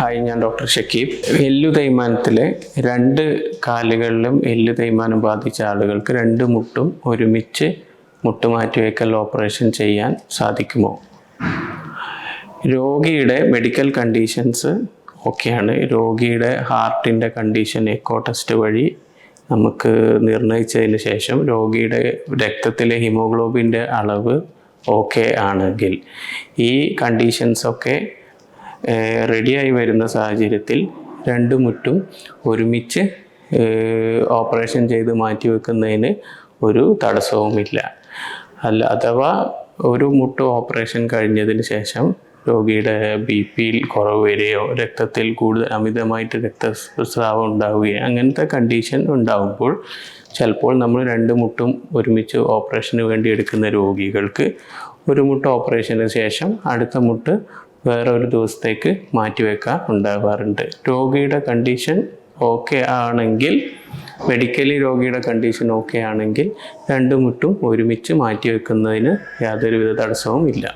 Hi ഞാൻ doctor Shakeeb. എല്ലു തേയ്മാനത്തിലെ രണ്ട് കാലുകളിലും എല്ലു തേയ്മാനം ബാധിച്ച ആളുകൾക്ക് രണ്ട് മുട്ടും ഒരുമിച്ച് മുട്ട് മാറ്റിവെക്കൽ ഓപ്പറേഷൻ ചെയ്യാൻ സാധിക്കുമോ? രോഗിയുടെ മെഡിക്കൽ കണ്ടീഷൻസ് ഓക്കെയാണ് രോഗിയുടെ ഹാർട്ടിന്റെ കണ്ടീഷൻ എക്കോ ടെസ്റ്റ് വഴി നമുക്ക് നിർണയിച്ചതിന് ശേഷം രോഗിയുടെ രക്തത്തിലെ ഹിമോഗ്ലോബിന്റെ അളവ് ഓക്കെ ആണെങ്കിൽ ഈ കണ്ടീഷൻസൊക്കെ റെഡിയായി വരുന്ന സാഹചര്യത്തിൽ രണ്ടു മുറ്റും ഒരുമിച്ച് ഓപ്പറേഷൻ ചെയ്ത് മാറ്റിവെക്കുന്നതിന് ഒരു തടസ്സവുമില്ല. അല്ല അഥവാ ഒരു മുട്ട് ഓപ്പറേഷൻ കഴിഞ്ഞതിന് ശേഷം രോഗിയുടെ ബി പിയിൽ കുറവ് വരികയോ രക്തത്തിൽ കൂടുതൽ അമിതമായിട്ട് രക്തസ്രാവം ഉണ്ടാവുകയോ അങ്ങനത്തെ കണ്ടീഷൻ ഉണ്ടാകുമ്പോൾ ചിലപ്പോൾ നമ്മൾ രണ്ട് മുട്ടും ഒരുമിച്ച് ഓപ്പറേഷന് വേണ്ടി എടുക്കുന്ന രോഗികൾക്ക് ഒരു മുട്ട് ഓപ്പറേഷന് ശേഷം അടുത്ത മുട്ട് വേറെ ഒരു ദിവസത്തേക്ക് മാറ്റിവെക്കാൻ ഉണ്ടാകാറുണ്ട് രോഗിയുടെ കണ്ടീഷൻ ഓക്കെ ആണെങ്കിൽ മെഡിക്കലി രോഗിയുടെ കണ്ടീഷൻ ഓക്കെ ആണെങ്കിൽ രണ്ടു മുട്ടും ഒരുമിച്ച് മാറ്റിവെക്കുന്നതിന് യാതൊരുവിധ തടസ്സവും ഇല്ല